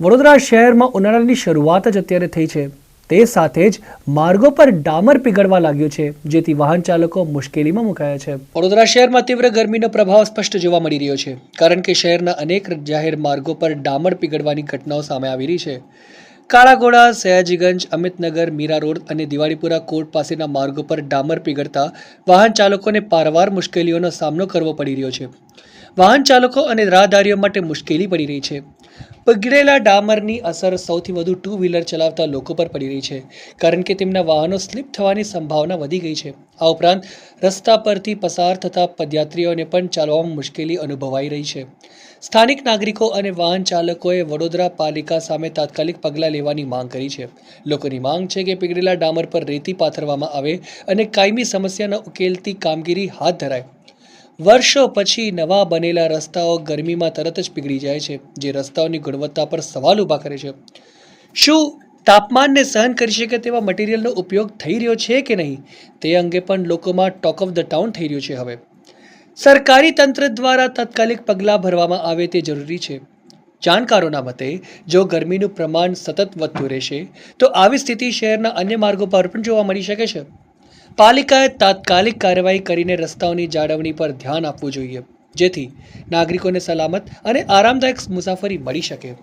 વડોદરા શહેરમાં ઉનાળાની શરૂઆત જ અત્યારે થઈ છે. તે સાથે જ માર્ગો પર ડામર પીગળવા લાગ્યું છે, જેથી વાહન ચાલકો મુશ્કેલીમાં મુકાયા છે. વડોદરા શહેરમાં તીવ્ર ગરમીનો પ્રભાવ સ્પષ્ટ જોવા મળી રહ્યો છે, કારણ કે શહેરના અનેક જાહેર માર્ગો પર ડામર પીગળવાની ઘટનાઓ સામે આવી રહી છે. કાળાઘોડા સયાજીગંજ, અમિતનગર, મીરા રોડ અને દિવાળીપુરા કોર્ટ પાસેના માર્ગો પર ડામર પીગળતા વાહન ચાલકોને પારવાર મુશ્કેલીઓનો સામનો કરવો પડી રહ્યો છે. વાહન ચાલકો અને રાહદારીઓ માટે મુશ્કેલી પડી રહી છે. પગડેલા ડામરની અસર સૌથી વધુ ટુ વ્હીલર ચલાવતા લોકો પર પડી રહી છે, કારણ કે તેમના વાહનો સ્લીપ થવાની સંભાવના વધી ગઈ છે. આ ઉપરાંત, રસ્તા પરથી પસાર થતા પદયાત્રીઓને પણ ચાલવામાં મુશ્કેલી અનુભવાઈ રહી છે. સ્થાનિક નાગરિકો અને વાહન ચાલકોએ વડોદરા પાલિકા સામે તાત્કાલિક પગલાં લેવાની માંગ કરી છે. લોકોની માંગ છે કે પીગળેલા ડામર પર રેતી પાથરવામાં આવે અને કાયમી સમસ્યાના ઉકેલતી કામગીરી હાથ ધરાય. વર્ષો પછી નવા બનેલા રસ્તાઓ ગરમીમાં તરત જ પીગળી જાય છે, જે રસ્તાઓની ગુણવત્તા પર સવાલ ઊભા કરે છે. શું તાપમાનને સહન કરી શકે તેવા મટીરિયલનો ઉપયોગ થઈ રહ્યો છે કે નહીં? તે અંગે પણ લોકોમાં ટોક ઓફ ધ ટાઉન થઈ રહ્યું છે હવે. સરકારી તંત્ર દ્વારા તાત્કાલિક પગલાં ભરવામાં આવે તે જરૂરી છે. જાણકારોના મતે, જો ગરમીનું પ્રમાણ સતત વધતું રહેશે, તો આવી સ્થિતિ શહેરના અન્ય માર્ગો પર પણ જોવા મળી શકે છે. પાલિકાએ તાત્કાલિક કાર્યવાહી કરીને રસ્તાઓની જાળવણી પર ધ્યાન આપવું જોઈએ, જેથી નાગરિકોને સલામત અને આરામદાયક મુસાફરી મળી શકે.